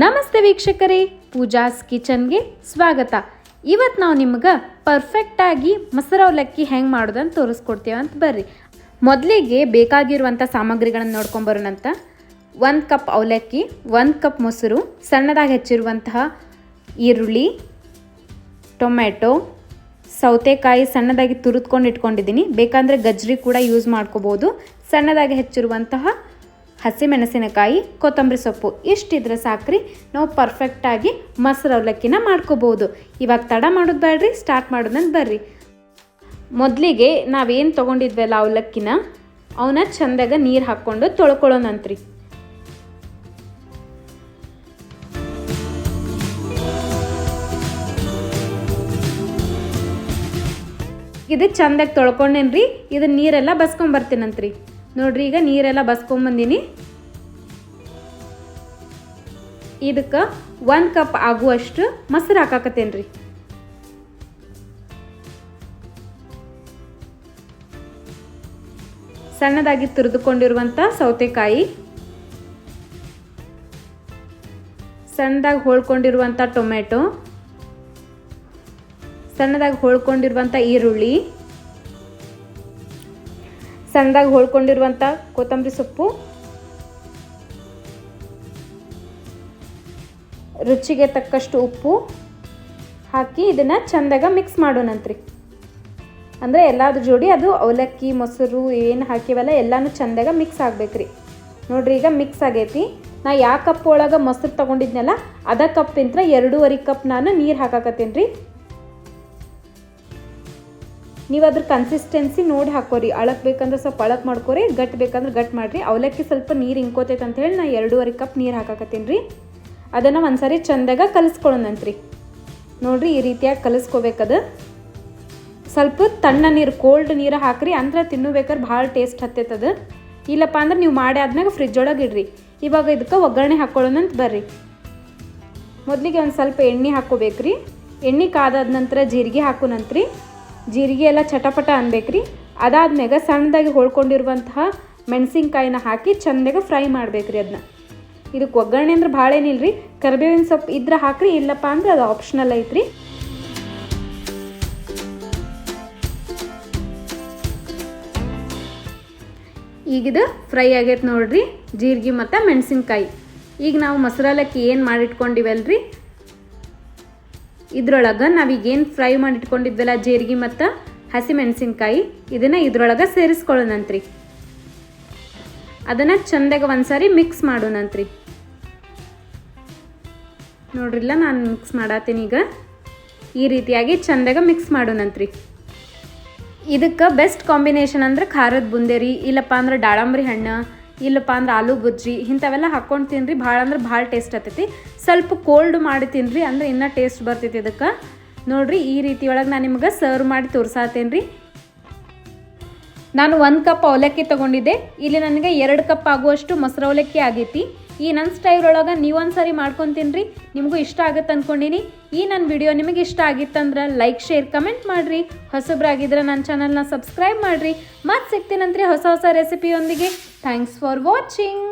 ನಮಸ್ತೆ ವೀಕ್ಷಕರೇ, ಪೂಜಾಸ್ ಕಿಚನ್ಗೆ ಸ್ವಾಗತ. ಇವತ್ತು ನಾವು ನಿಮ್ಗೆ ಪರ್ಫೆಕ್ಟಾಗಿ ಮೊಸರು ಅವಲಕ್ಕಿ ಹೆಂಗೆ ಮಾಡೋದಂತ ತೋರಿಸ್ಕೊಡ್ತೀವಿ ಅಂತ ಬರ್ರಿ. ಮೊದಲಿಗೆ ಬೇಕಾಗಿರುವಂಥ ಸಾಮಗ್ರಿಗಳನ್ನು ನೋಡ್ಕೊಂಬರೋಣಂತ ಒಂದು ಕಪ್ ಅವಲಕ್ಕಿ, ಒಂದು ಕಪ್ ಮೊಸರು, ಸಣ್ಣದಾಗಿ ಹೆಚ್ಚಿರುವಂತಹ ಈರುಳ್ಳಿ ಟೊಮೆಟೊ ಸೌತೆಕಾಯಿ ಸಣ್ಣದಾಗಿ ತುರಿದ್ಕೊಂಡು ಇಟ್ಕೊಂಡಿದ್ದೀನಿ. ಬೇಕಂದರೆ ಗಜ್ರಿ ಕೂಡ ಯೂಸ್ ಮಾಡ್ಕೋಬೋದು. ಸಣ್ಣದಾಗಿ ಹೆಚ್ಚಿರುವಂತಹ ಹಸಿಮೆಣಸಿನಕಾಯಿ, ಕೊತ್ತಂಬರಿ ಸೊಪ್ಪು ಇಷ್ಟಿದ್ರೆ ಸಾಕ್ರಿ. ನಾವು ಪರ್ಫೆಕ್ಟಾಗಿ ಮೊಸರು ಅವಲಕ್ಕಿನ ಮಾಡ್ಕೋಬೋದು. ಇವಾಗ ತಡ ಮಾಡೋದು ಬೇಡ್ರಿ ಸ್ಟಾರ್ಟ್ ಮಾಡೋದಂತ ಬರ್ರಿ. ಮೊದಲಿಗೆ ನಾವೇನು ತೊಗೊಂಡಿದ್ವಲ್ಲ ಅವಲಕ್ಕಿನ? ಅವನ್ನ ಚಂದಾಗ ನೀರು ಹಾಕ್ಕೊಂಡು ತೊಳ್ಕೊಳ್ಳೋಣಂತ್ರಿ ಇದು ಚಂದಾಗಿ ತೊಳ್ಕೊಂಡೇನ್ರಿ ಇದು ನೀರೆಲ್ಲ ಬಸ್ಕೊಂಬರ್ತೀನಂತ್ರಿ ನೋಡ್ರಿ, ಈಗ ನೀರೆಲ್ಲ ಬಸ್ಕೊಂಬಂದಿನಿ ಇದಕ್ಕೆ ಒಂದು ಕಪ್ ಆಗುವಷ್ಟು ಮೊಸರು ಹಾಕಾಕತ್ತೇನ್ರಿ. ಸಣ್ಣದಾಗಿ ತುರಿದುಕೊಂಡಿರುವಂಥ ಸೌತೆಕಾಯಿ. ಸಣ್ಣದಾಗಿ ಹೋಳ್ಕೊಂಡಿರುವಂಥ ಟೊಮೆಟೊ ಸಣ್ಣದಾಗಿ ಹೋಳ್ಕೊಂಡಿರುವಂಥ ಈರುಳ್ಳಿ. ಸಣ್ಣದಾಗಿ ಹೋಳ್ಕೊಂಡಿರುವಂಥ ಕೊತ್ತಂಬರಿ ಸೊಪ್ಪು. ರುಚಿಗೆ ತಕ್ಕಷ್ಟು ಉಪ್ಪು ಹಾಕಿ ಇದನ್ನು ಚಂದಾಗ ಮಿಕ್ಸ್ ಮಾಡೋಣಂತ್ರಿ ಅಂದರೆ ಎಲ್ಲದ್ರ ಜೋಡಿ ಅದು ಅವಲಕ್ಕಿ, ಮೊಸರು, ಏನು ಹಾಕಿವಲ್ಲ ಎಲ್ಲನೂ ಚೆಂದಾಗ ಮಿಕ್ಸ್ ಆಗ್ಬೇಕ್ರಿ. ನೋಡ್ರಿ ಈಗ ಮಿಕ್ಸ್ ಆಗೈತಿ. ನಾ ಯಾವ ಕಪ್ ಒಳಗೆ ಮೊಸರು ತೊಗೊಂಡಿದ್ನಲ್ಲ, ಅದ ಕಪ್ಪಿಂತ್ರ ಎರಡೂವರೆ ಕಪ್ ನಾನು ನೀರು ಹಾಕಾಕತ್ತೀನಿ ರೀ ನೀವು ಅದ್ರ ಕನ್ಸಿಸ್ಟೆನ್ಸಿ ನೋಡಿ ಹಾಕೋರಿ. ಅಳಕ್ ಬೇಕಂದ್ರೆ ಸ್ವಲ್ಪ ಅಳಕ್ ಮಾಡ್ಕೋರಿ ಗಟ್ ಬೇಕಂದ್ರೆ ಗಟ್ ಮಾಡಿರಿ. ಅವಲಕ್ಕಿ ಸ್ವಲ್ಪ ನೀರು ಇಂಕೋತೈತೆ ಅಂತ ಹೇಳಿ ನಾ ಎರಡೂವರೆ ಕಪ್ ನೀರು ಹಾಕಾಕತ್ತೀನಿ ರೀ. ಅದನ್ನು ಒಂದ್ಸರಿ ಚಂದಾಗ ಕಲಿಸ್ಕೊಳ್ಳೋಣಂತ್ರಿ ನೋಡಿರಿ ಈ ರೀತಿಯಾಗಿ ಕಲಿಸ್ಕೋಬೇಕದು. ಸ್ವಲ್ಪ ತಣ್ಣ ನೀರು ಕೋಲ್ಡ್ ನೀರು ಹಾಕ್ರಿ. ಅಂದ್ರೆ ತಿನ್ನಬೇಕಾದ್ರೆ ಭಾಳ ಟೇಸ್ಟ್ ಹತ್ತೈತದು ಇಲ್ಲಪ್ಪ ಅಂದ್ರೆ ನೀವು ಮಾಡಿ ಆದ್ಮ್ಯಾಗ ಫ್ರಿಜ್ ಒಳಗೆ ಇಡ್ರಿ. ಇವಾಗ ಇದಕ್ಕೆ ಒಗ್ಗರಣೆ ಹಾಕ್ಕೊಳ್ಳೋಣಂತ ಬರ್ರಿ. ಮೊದಲಿಗೆ ಒಂದು ಸ್ವಲ್ಪ ಎಣ್ಣೆ ಹಾಕ್ಕೋಬೇಕ್ರಿ ಎಣ್ಣೆ ಕಾದಾದ ನಂತರ ಜೀರಿಗೆ ಹಾಕೋಣಂತ್ರಿ ಜೀರಿಗೆ ಎಲ್ಲ ಚಟಪಟ ಅನ್ಬೇಕ್ರಿ. ಅದಾದ್ಮ್ಯಾಗ ಸಣ್ಣದಾಗಿ ಹೊಳ್ಕೊಂಡಿರುವಂತಹ ಮೆಣಸಿನ್ಕಾಯಿನ ಹಾಕಿ ಚಂದಾಗ ಫ್ರೈ ಮಾಡ್ಬೇಕ್ರಿ ಅದನ್ನ ಇದಕ್ಕೆ ಒಗ್ಗರಣೆ ಅಂದ್ರೆ ಭಾಳ ರೀ ಕರಿಬೇವಿನ ಸೊಪ್ಪು ಇದ್ರೆ ಹಾಕ್ರಿ, ಇಲ್ಲಪ್ಪ ಅಂದ್ರೆ ಅದು ಆಪ್ಷನಲ್ ಐತ್ರಿ. ಈಗಿದು ಫ್ರೈ ಆಗೈತೆ ನೋಡ್ರಿ, ಜೀರಿಗೆ ಮತ್ತು ಮೆಣಸಿನ್ಕಾಯಿ. ಈಗ ನಾವು ಮಸಾಲಕ್ಕೆ ಏನು ಮಾಡಿಟ್ಕೊಂಡಿವಲ್ರಿ? ಇದ್ರೊಳಗೆ ನಾವೀಗೇನು ಫ್ರೈ ಮಾಡಿ ಇಟ್ಕೊಂಡಿದ್ವಲ್ಲ ಜೀರಿಗೆ ಮತ್ತು ಹಸಿ ಮೆಣಸಿನ್ಕಾಯಿ ಇದನ್ನು ಇದ್ರೊಳಗೆ ಸೇರಿಸ್ಕೊಳ್ಳೋಣಂತ್ರಿ. ಅದನ್ನು ಚಂದಾಗ ಒಂದ್ಸಾರಿ ಮಿಕ್ಸ್ ಮಾಡೋಣಂತ್ರಿ. ನೋಡ್ರಿಲ್ಲ ನಾನು ಮಿಕ್ಸ್ ಮಾಡತ್ತೀನಿ ಈಗ. ಈ ರೀತಿಯಾಗಿ ಚಂದಾಗ ಮಿಕ್ಸ್ ಮಾಡೋಣಂತ್ರಿ. ಇದಕ್ಕೆ ಬೆಸ್ಟ್ ಕಾಂಬಿನೇಷನ್ ಅಂದ್ರೆ ಖಾರದ ಬುಂದೇರಿ, ಇಲ್ಲಪ್ಪ ಅಂದ್ರೆ ದಾಳಂಬ್ರಿ ಹಣ್ಣು ಇಲ್ಲಪ್ಪ ಅಂದ್ರೆ ಆಲೂ ಬುಜ್ಜಿ, ಇಂಥವೆಲ್ಲ ಹಾಕ್ಕೊಂಡು ತಿನ್ರಿ. ಭಾಳ ಅಂದ್ರೆ ಭಾಳ ಟೇಸ್ಟ್ ಆಗ್ತೈತಿ ಸ್ವಲ್ಪ ಕೋಲ್ಡ್ ಮಾಡಿ ತಿನ್ರಿ ಅಂದ್ರೆ ಇನ್ನೂ ಟೇಸ್ಟ್ ಬರ್ತೈತಿ ಇದಕ್ಕೆ. ನೋಡ್ರಿ, ಈ ರೀತಿ ಒಳಗೆ ನಾನು ನಿಮ್ಗೆ ಸರ್ವ್ ಮಾಡಿ ತೋರ್ಸಾತೇನೆ ರೀ ನಾನು ಒಂದು ಕಪ್ ಅವಲಕ್ಕಿ ತಗೊಂಡಿದ್ದೆ. ಇಲ್ಲಿ ನನಗೆ ಎರಡು ಕಪ್ ಆಗುವಷ್ಟು ಮೊಸರು ಅವಲಕ್ಕಿ ಆಗೈತಿ. ಈ ನನ್ನ ಸ್ಟೈಲ್ ಒಳಗೆ ನೀವೊಂದು ಸರಿ ಮಾಡ್ಕೊತೀನಿ ನಿಮಗೂ ಇಷ್ಟ ಆಗುತ್ತೆ ಅಂದ್ಕೊಂಡಿನಿ ಈ ನನ್ನ ವಿಡಿಯೋ ನಿಮಗೆ ಇಷ್ಟ ಆಗಿತ್ತಂದ್ರೆ ಲೈಕ್ ಶೇರ್ ಕಮೆಂಟ್ ಮಾಡಿರಿ. ಹೊಸಬ್ರಾಗಿದ್ರೆ ನನ್ನ ಚಾನಲ್ನ ಸಬ್ಸ್ಕ್ರೈಬ್ ಮಾಡಿರಿ. ಮತ್ತೆ ಸಿಗ್ತೀನಂತ್ರಿ ಹೊಸ ಹೊಸ ರೆಸಿಪಿಯೊಂದಿಗೆ ಥ್ಯಾಂಕ್ಸ್ ಫಾರ್ ವಾಚಿಂಗ್